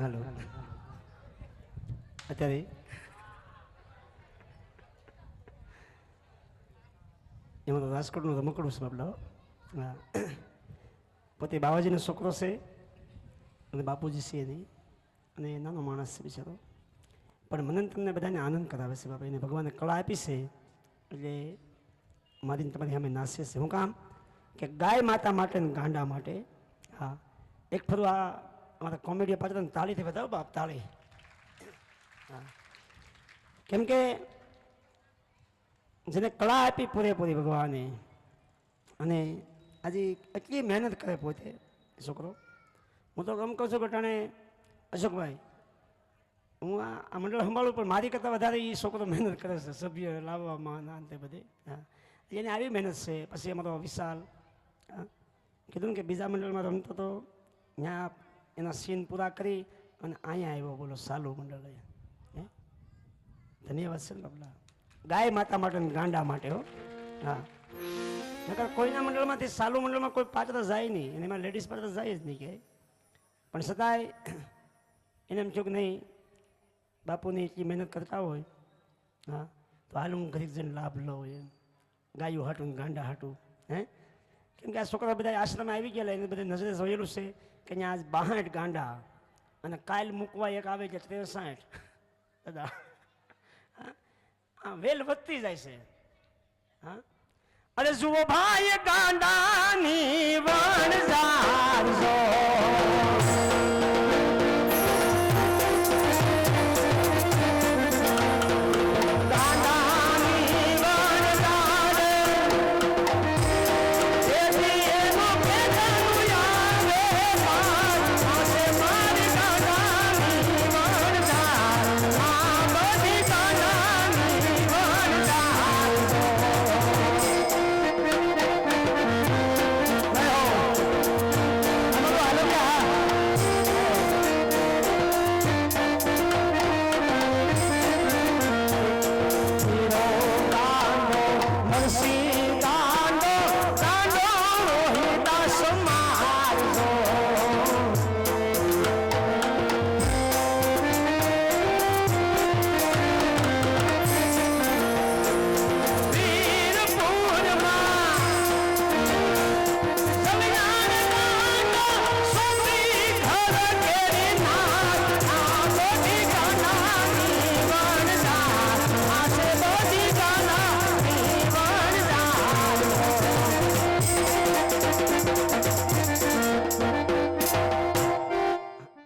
હાલો. અત્યારે? એમાં તો રાજકોટનું રમકડું છે બાપલો હા. પોતે બાવાજીનો છોકરો છે અને બાપુજી છે એની અને નાનો માણસ છે બિચારો. પણ મને તમને બધાને આનંદ કરાવે છે બાપા. એને ભગવાને કળા આપી છે. એટલે મારીને તમારી સામે નાસ્ય છે. હું કામ કે ગાય માતા માટે ને ગાંડા માટે, હા. એક ફરું આ અમારા કોમેડી પાત્ર તાળીથી બતાવો બાપ તાળી. કેમ કે જેને કળા આપી પૂરેપૂરી ભગવાને, અને આજે એટલી મહેનત કરે પોતે, છોકરો. હું તો એમ કહું છું કે ટાણે અશોકભાઈ, હું આ મંડળ સંભાળું, પણ મારી કરતાં વધારે એ છોકરો મહેનત કરે છે, સભ્ય લાવવામાં ના તે બધે. હા. એની આવી મહેનત છે, પછી અમારો વિશાલ, હા. કીધું કે બીજા મંડળમાં રમતો તો ત્યાં એના સીન પૂરા કરી અને અહીંયા આવ્યો, બોલો, સાલુ મંડળ. હે? ધન્યવાદ છે બાબલા ગાય માતા માટે ગાંડા માટે, હો. હા. નકર કોઈના મંડળમાંથી સાલુ મંડળમાં કોઈ પાત્ર જાય નહીં, અને એમાં લેડીઝ પાત્ર જાય જ નહીં કે. પણ છતાંય એને એમ કે નહીં, બાપુની એટલી મહેનત કરતા હોય, હા, તો હાલ હું ઘરે જઈને લાભ લઉં એમ. ગાયું હાટું ગાંડા હાટું, હે? કેમ કે આ છોકરા બધા આશ્રમ આવી ગયેલા, એને બધા નજરે જોયેલું છે. કે આજ બાહઠ ગાંડા અને કાલ મૂકવા એક આવે છે ત્રેસાઠ. દાદા, હા? વેલ વધતી જાય છે. હા? અરે જુઓ ભાઈ ગાંડાની Lord.